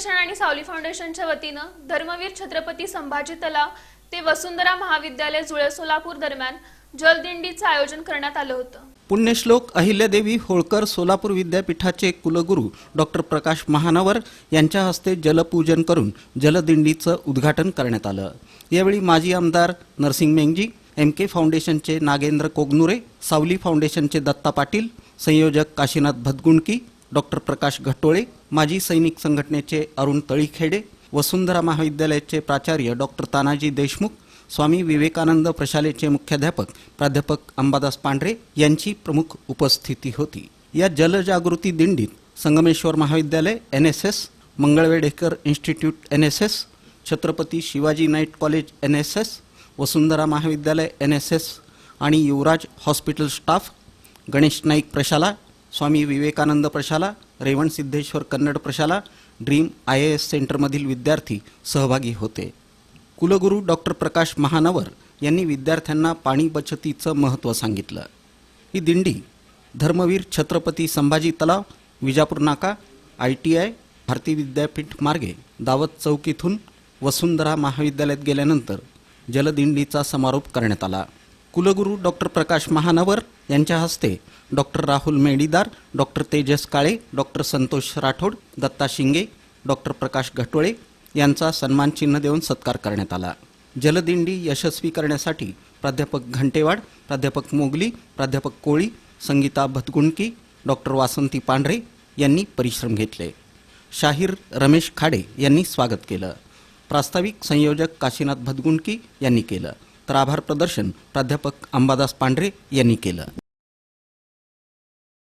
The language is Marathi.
फाउंडेशन आणि सावली फाउंडेशनच्या वतीनं धर्मवीर छत्रपती संभाजी तलाव ते वसुंधरा महाविद्यालय जुळे सोलापूर दरम्यान जलदिंडीचं आयोजन करण्यात आलं होतं. पुण्यश्लोक अहिल्यादेवी होळकर सोलापूर विद्यापीठाचे कुलगुरू डॉक्टर प्रकाश महानवर यांच्या हस्ते जलपूजन करून जलदिंडीचं उद्घाटन करण्यात आलं. यावेळी माजी आमदार नरसिंग मेंगजी एम के फाउंडेशनचे नागेंद्र कोगनुरे सावली फाउंडेशनचे दत्ता पाटील संयोजक काशीनाथ भदगुंडकी डॉक्टर प्रकाश घटोळे माजी सैनिक संघटनेचे अरुण तळीखेडे वसुंधरा महाविद्यालयाचे प्राचार्य डॉक्टर तानाजी देशमुख स्वामी विवेकानंद प्रशालेचे मुख्याध्यापक प्राध्यापक अंबादास पांढरे यांची प्रमुख उपस्थिती होती. या जलजागृती दिंडीत संगमेश्वर महाविद्यालय N S S Mangalvedhekar institute N S S Chhatrapati Shivaji night college N S S Vasundhara महाविद्यालय एन एस एस आणि युवराज हॉस्पिटल स्टाफ गणेश नाईक प्रशाला स्वामी विवेकानंद प्रशाला रेवण सिद्धेश्वर कन्नड प्रशाला ड्रीम आय ए एस सेंटरमधील विद्यार्थी सहभागी होते. कुलगुरू डॉक्टर प्रकाश महानवर यांनी विद्यार्थ्यांना पाणी बचतीचं महत्त्व सांगितलं. ही दिंडी धर्मवीर छत्रपती संभाजी तलाव विजापूर नाका I T I Bharati Vidyapeeth मार्गे दावत चौक इथून वसुंधरा महाविद्यालयात गेल्यानंतर जलदिंडीचा समारोप करण्यात आला. कुलगुरू डॉक्टर प्रकाश महानवर यांच्या हस्ते doctor Rahul Medidar doctor Tejas Kale doctor Santosh Rathod Datta Shinge doctor Prakash घटोळे यांचा सन्मानचिन्ह देऊन सत्कार करण्यात आला. जलदिंडी यशस्वी करण्यासाठी प्राध्यापक घंटेवाड प्राध्यापक मोगली प्राध्यापक कोळी संगीता भतगुंडकी डॉक्टर वासंती पांढरे यांनी परिश्रम घेतले. शाहीर रमेश खाडे यांनी स्वागत केलं. प्रास्ताविक संयोजक काशीनाथ भदगुंडकी यांनी केलं. तर आभार प्रदर्शन प्राध्यापक अंबादास पांढरे यांनी केलं.